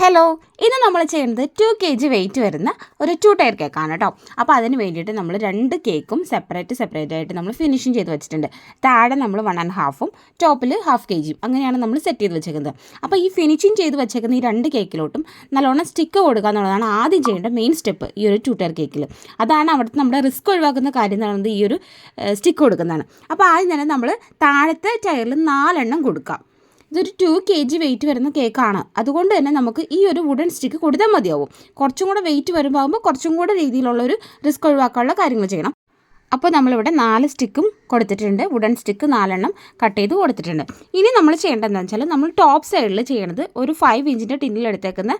Hello ഇന്ന് നമ്മൾ ചെയ്യുന്നത് ടു കെ ജി വെയിറ്റ് വരുന്ന ഒരു ടു ടയർ കേക്കാണ് കേട്ടോ അപ്പോൾ അതിന് വേണ്ടിയിട്ട് നമ്മൾ രണ്ട് കേക്കും സെപ്പറേറ്റ് സെപ്പറേറ്റ് ആയിട്ട് നമ്മൾ ഫിനിഷിങ് ചെയ്ത് വെച്ചിട്ടുണ്ട്. താഴെ നമ്മൾ വൺ ആൻഡ് ഹാഫും ടോപ്പിൽ ഹാഫ് കെ ജിയും അങ്ങനെയാണ് നമ്മൾ സെറ്റ് ചെയ്ത് വെച്ചേക്കുന്നത്. അപ്പോൾ ഈ ഫിനിഷിങ് ചെയ്ത് വെച്ചേക്കുന്ന ഈ രണ്ട് കേക്കിലോട്ടും നല്ലോണം സ്റ്റിക്ക് കൊടുക്കുക എന്നുള്ളതാണ് ആദ്യം ചെയ്യേണ്ട മെയിൻ സ്റ്റെപ്പ് ഈ ഒരു ടു ടയർ കേക്കിൽ അതാണ് അവിടുത്തെ നമ്മുടെ റിസ്ക് ഒഴിവാക്കുന്ന കാര്യം എന്ന് പറയുന്നത് ഈ ഒരു സ്റ്റിക്ക് കൊടുക്കുന്നതാണ്. അപ്പോൾ ആദ്യം തന്നെ നമ്മൾ താഴത്തെ ടയറിൽ നാലെണ്ണം കൊടുക്കാം. ഇതൊരു ടു കെ ജി വെയിറ്റ് വരുന്ന കേക്കാണ് അതുകൊണ്ട് തന്നെ നമുക്ക് ഈ ഒരു വുഡൻ സ്റ്റിക്ക് കൊടുത്താൽ മതിയാവും. കുറച്ചും കൂടെ വെയിറ്റ് വരുമ്പോൾ കുറച്ചും കൂടെ രീതിയിലുള്ള ഒരു റിസ്ക് ഒഴിവാക്കാനുള്ള കാര്യങ്ങൾ ചെയ്യണം. അപ്പോൾ നമ്മളിവിടെ നാല് സ്റ്റിക്കും കൊടുത്തിട്ടുണ്ട്. വുഡൻ സ്റ്റിക്ക് നാലെണ്ണം കട്ട് ചെയ്ത് കൊടുത്തിട്ടുണ്ട്. ഇനി നമ്മൾ ചെയ്യേണ്ടതെന്ന് വെച്ചാൽ നമ്മൾ ടോപ്പ് സൈഡിൽ ചെയ്യണത് ഒരു ഫൈവ് ഇഞ്ചിന്റെ ടിന്നിൽ എടുത്തേക്കുന്ന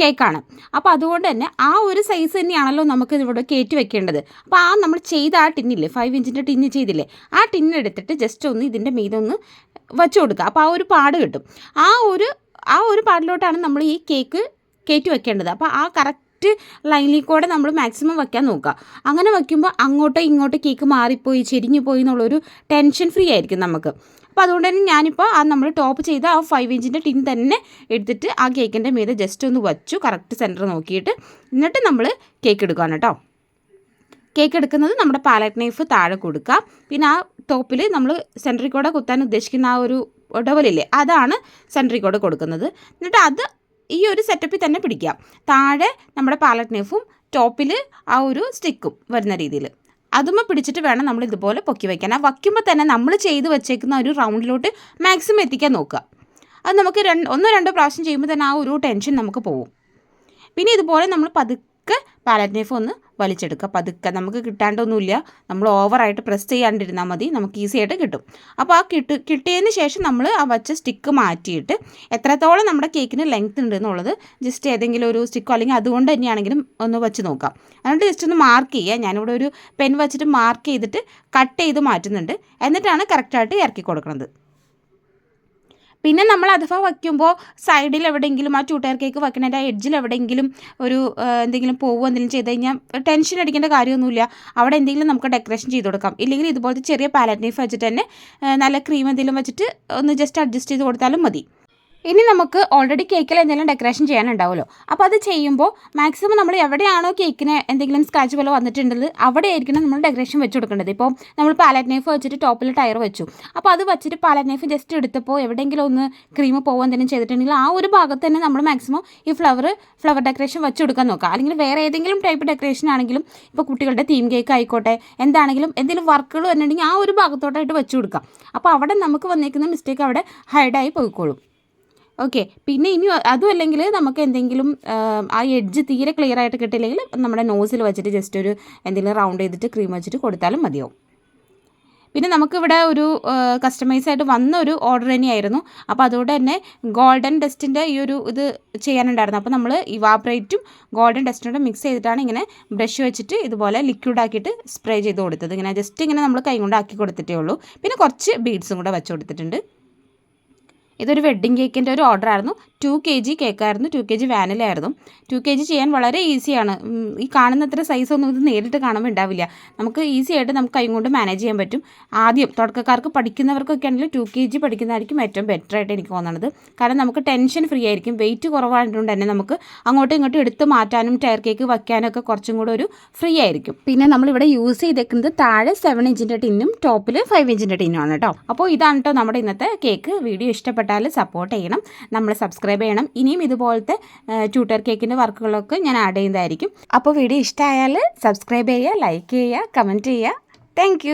കേക്കാണ്. അപ്പോൾ അതുകൊണ്ട് തന്നെ ആ ഒരു സൈസ് തന്നെയാണല്ലോ നമുക്ക് ഇവിടെ കയറ്റി വെക്കേണ്ടത്. അപ്പോൾ ആ നമ്മൾ ചെയ്ത ആ ടിന്നില്ലേ ഫൈവ് ഇഞ്ചിന്റെ ടിന്ന് ചെയ്തില്ലേ ആ ടിന്നെടുത്തിട്ട് ജസ്റ്റ് ഒന്ന് ഇതിന്റെ മീതൊന്ന് വെച്ചു കൊടുക്കുക. അപ്പോൾ ആ ഒരു പാട് കിട്ടും. ആ ഒരു ആ ഒരു പാടിലോട്ടാണ് നമ്മൾ ഈ കേക്ക് കയറ്റി വെക്കേണ്ടത്. അപ്പോൾ ആ കറക്റ്റ് ലൈനിൽ കൂടെ നമ്മൾ മാക്സിമം വയ്ക്കാൻ നോക്കുക. അങ്ങനെ വയ്ക്കുമ്പോൾ അങ്ങോട്ടോ ഇങ്ങോട്ടോ കേക്ക് മാറിപ്പോയി ചെരിഞ്ഞു പോയി എന്നുള്ളൊരു ടെൻഷൻ ഫ്രീ ആയിരിക്കും നമുക്ക്. അപ്പോൾ അതുകൊണ്ട് തന്നെ ഞാനിപ്പോൾ ആ നമ്മൾ ടോപ്പ് ചെയ്ത ആ ഫൈവ് ഇഞ്ചിന്റെ ടിൻ തന്നെ എടുത്തിട്ട് ആ കേക്കിന്റെ മീതെ ജസ്റ്റ് ഒന്ന് വച്ചു കറക്റ്റ് സെന്റർ നോക്കിയിട്ട് എന്നിട്ട് നമ്മൾ കേക്ക് എടുക്കുകയാണ് കേട്ടോ. കേക്ക് എടുക്കുന്നത് നമ്മുടെ പാലറ്റ് നൈഫ് താഴെ കൊടുക്കുക. പിന്നെ ആ ടോപ്പിൽ നമ്മൾ സെൻട്രി കൂടെ കുത്താൻ ഉദ്ദേശിക്കുന്ന ആ ഒരു ഡബലില്ലേ അതാണ് സെൻട്രി കൂടെ കൊടുക്കുന്നത്. എന്നിട്ട് അത് ഈ ഒരു സെറ്റപ്പിൽ തന്നെ പിടിക്കാം താഴെ നമ്മുടെ പാലറ്റ് നൈഫും ടോപ്പിൽ ആ ഒരു സ്റ്റിക്കും വരുന്ന രീതിയിൽ. അതുമ്മ പിടിച്ചിട്ട് വേണം നമ്മൾ ഇതുപോലെ പൊക്കി വയ്ക്കാൻ ആ വയ്ക്കുമ്പോൾ തന്നെ നമ്മൾ ചെയ്ത് വെച്ചേക്കുന്ന ഒരു റൗണ്ടിലോട്ട് മാക്സിമം എത്തിക്കാൻ നോക്കുക. അത് നമുക്ക് രണ്ട് ഒന്നോ രണ്ടോ പ്രാവശ്യം ചെയ്യുമ്പോൾ തന്നെ ആ ഒരു ടെൻഷൻ നമുക്ക് പോകും പിന്നെ ഇതുപോലെ നമ്മൾ പതുക്കെ പാലറ്റ് നൈഫ് ഒന്ന് വലിച്ചെടുക്കുക. പതുക്കെ നമുക്ക് കിട്ടാണ്ടൊന്നുമില്ല. നമ്മൾ ഓവറായിട്ട് പ്രസ് ചെയ്യാണ്ടിരുന്നാൽ മതി. നമുക്ക് ഈസി ആയിട്ട് കിട്ടും. അപ്പോൾ ആ കിട്ട് കിട്ടിയതിന് ശേഷം നമ്മൾ ആ വച്ച സ്റ്റിക്ക് മാറ്റിയിട്ട് എത്രത്തോളം നമ്മുടെ കേക്കിന് ലെങ്ത് ഉണ്ട് എന്നുള്ളത് ജസ്റ്റ് ഏതെങ്കിലും ഒരു സ്റ്റിക്കോ അല്ലെങ്കിൽ അതുകൊണ്ട് തന്നെയാണെങ്കിലും ഒന്ന് വെച്ച് നോക്കാം. എന്നിട്ട് ജസ്റ്റ് ഒന്ന് മാർക്ക് ചെയ്യുക. ഞാനിവിടെ ഒരു പെൻ വെച്ചിട്ട് മാർക്ക് ചെയ്തിട്ട് കട്ട് ചെയ്ത് മാറ്റുന്നുണ്ട്. എന്നിട്ടാണ് കറക്റ്റായിട്ട് ഇറക്കി കൊടുക്കുന്നത്. പിന്നെ നമ്മൾ അഥവാ വയ്ക്കുമ്പോൾ സൈഡിൽ എവിടെയെങ്കിലും ആ ചൂട്ടയർ കേക്ക് വയ്ക്കണതിന്റെ ആ എഡ്ജിൽ എവിടെയെങ്കിലും ഒരു എന്തെങ്കിലും പോവുക എന്തെങ്കിലും ചെയ്ത് കഴിഞ്ഞാൽ ടെൻഷൻ അടിക്കേണ്ട കാര്യമൊന്നുമില്ല. അവിടെ എന്തെങ്കിലും നമുക്ക് ഡെക്കറേഷൻ ചെയ്ത് കൊടുക്കാം. ഇല്ലെങ്കിൽ ഇതുപോലത്തെ ചെറിയ പാലറ്റ് നൈഫ് വെച്ചിട്ട് തന്നെ നല്ല ക്രീം എന്തെങ്കിലും വെച്ചിട്ട് ഒന്ന് ജസ്റ്റ് അഡ്ജസ്റ്റ് ചെയ്ത് കൊടുത്താലും മതി. ഇനി നമുക്ക് ഓൾറെഡി കേക്കിൽ എന്തെങ്കിലും ഡെക്കറേഷൻ ചെയ്യാനുണ്ടാവുമല്ലോ. അപ്പോൾ അത് ചെയ്യുമ്പോൾ മാക്സിമം നമ്മൾ എവിടെയാണോ കേക്കിന് എന്തെങ്കിലും സ്ക്രാച്ച് പോലെ വന്നിട്ടുണ്ടത് അവിടെ ആയിരിക്കണം നമ്മൾ ഡെക്കറേഷൻ വെച്ച് കൊടുക്കേണ്ടത്. ഇപ്പോൾ നമ്മൾ പാലറ്റ് നൈഫ് വെച്ചിട്ട് ടോപ്പിൽ ടയർ വെച്ചു. അപ്പോൾ അത് വെച്ചിട്ട് പാലറ്റ് നൈഫ് ജസ്റ്റ് എടുത്തപ്പോൾ എവിടെയെങ്കിലും ഒന്ന് ക്രീം പോകുക എന്തെങ്കിലും ചെയ്തിട്ടുണ്ടെങ്കിൽ ആ ഒരു ഭാഗത്ത് തന്നെ നമ്മൾ മാക്സിമം ഈ ഫ്ലവർ ഫ്ലവർ ഡെക്കറേഷൻ വെച്ച് കൊടുക്കാൻ നോക്കുക. അല്ലെങ്കിൽ വേറെ ഏതെങ്കിലും ടൈപ്പ് ഡെക്കറേഷൻ ആണെങ്കിലും ഇപ്പോൾ കുട്ടികളുടെ തീം കേക്ക് ആയിക്കോട്ടെ എന്താണെങ്കിലും എന്തെങ്കിലും വർക്കുകൾ വന്നിട്ടുണ്ടെങ്കിൽ ആ ഒരു ഭാഗത്തോട്ടായിട്ട് വെച്ച് കൊടുക്കാം അപ്പോൾ അവിടെ നമുക്ക് വന്നേക്കുന്ന മിസ്റ്റേക്ക് അവിടെ ഹൈഡായി പോയിക്കോളും. ഓക്കെ. പിന്നെ ഇനി അതും അല്ലെങ്കിൽ നമുക്ക് എന്തെങ്കിലും ആ എഡ്ജ് തീരെ ക്ലിയർ ആയിട്ട് കിട്ടില്ലെങ്കിൽ നമ്മുടെ നോസിൽ വെച്ചിട്ട് ജസ്റ്റ് ഒരു എന്തെങ്കിലും റൗണ്ട് ചെയ്തിട്ട് ക്രീം വെച്ചിട്ട് കൊടുത്താലും മതിയാവും. പിന്നെ നമുക്കിവിടെ ഒരു കസ്റ്റമൈസ് ആയിട്ട് വന്ന ഒരു ഓർഡർ തന്നെയായിരുന്നു. അപ്പോൾ അതുകൊണ്ട് തന്നെ ഗോൾഡൻ ഡസ്റ്റിന്റെ ഈ ഒരു ഇത് ചെയ്യാനുണ്ടായിരുന്നു. അപ്പോൾ നമ്മൾ ഇവാബ്രേറ്റും ഗോൾഡൻ ഡസ്റ്റിനോട് മിക്സ് ചെയ്തിട്ടാണ് ഇങ്ങനെ ബ്രഷ് വെച്ചിട്ട് ഇതുപോലെ ലിക്വിഡ് ആക്കിയിട്ട് സ്പ്രേ ചെയ്ത് കൊടുത്തത്. ഇങ്ങനെ ജസ്റ്റ് ഇങ്ങനെ നമ്മൾ കൈ കൊണ്ട് ആക്കി കൊടുത്തിട്ടേ ഉള്ളൂ. പിന്നെ കുറച്ച് ബീഡ്സും കൂടെ വെച്ച് കൊടുത്തിട്ടുണ്ട്. ഇതൊരു വെഡ്ഡിങ് കേക്കിന്റെ ഒരു ഓർഡർ ആയിരുന്നു. ടു കെ ജി കേക്കായിരുന്നു ടു കെ ജി വാനിലായിരുന്നു ടു കെ ജി ചെയ്യാൻ വളരെ ഈസിയാണ് ഈ കാണുന്നത്ര സൈസ് ഒന്നും ഇത് നേരിട്ട് കാണുമ്പോൾ ഉണ്ടാവില്ല നമുക്ക് ഈസി ആയിട്ട് നമുക്ക് കൈ കൊണ്ട് മാനേജ് ചെയ്യാൻ പറ്റും. ആദ്യം തുടക്കക്കാർക്ക് പഠിക്കുന്നവർക്കൊക്കെ ആണെങ്കിൽ ടു കെ ജി പഠിക്കുന്നതായിരിക്കും ഏറ്റവും ബെറ്റർ ആയിട്ട് എനിക്ക് തോന്നുന്നത് കാരണം നമുക്ക് ടെൻഷൻ ഫ്രീ ആയിരിക്കും. വെയിറ്റ് കുറവായതുകൊണ്ട് തന്നെ നമുക്ക് അങ്ങോട്ടും ഇങ്ങോട്ടും എടുത്ത് മാറ്റാനും ടയർ കേക്ക് വയ്ക്കാനും ഒക്കെ കുറച്ചും കൂടെ ഒരു ഫ്രീ ആയിരിക്കും. പിന്നെ നമ്മളിവിടെ യൂസ് ചെയ്തേക്കുന്നത് താഴെ സെവൻ ഇഞ്ചിന്റെ ടിന്നും ടോപ്പിൽ ഫൈവ് ഇഞ്ചിന്റെ ടിന്നുമാണ് കേട്ടോ. അപ്പോൾ ഇതാണ് കേട്ടോ നമ്മുടെ ഇന്നത്തെ കേക്ക് വീഡിയോ ഇഷ്ടപ്പെട്ട ഇഷ്ടപ്പെട്ടാൽ സപ്പോർട്ട് ചെയ്യണം. നമ്മൾ സബ്സ്ക്രൈബ് ചെയ്യണം. ഇനിയും ഇതുപോലത്തെ ട്യൂട്ടർ കേക്കിന്റെ വർക്കുകളൊക്കെ ഞാൻ ആഡ് ചെയ്യുന്നതായിരിക്കും. അപ്പോൾ വീഡിയോ ഇഷ്ടമായാൽ സബ്സ്ക്രൈബ് ചെയ്യുക ലൈക്ക് ചെയ്യുക കമന്റ് ചെയ്യുക. താങ്ക്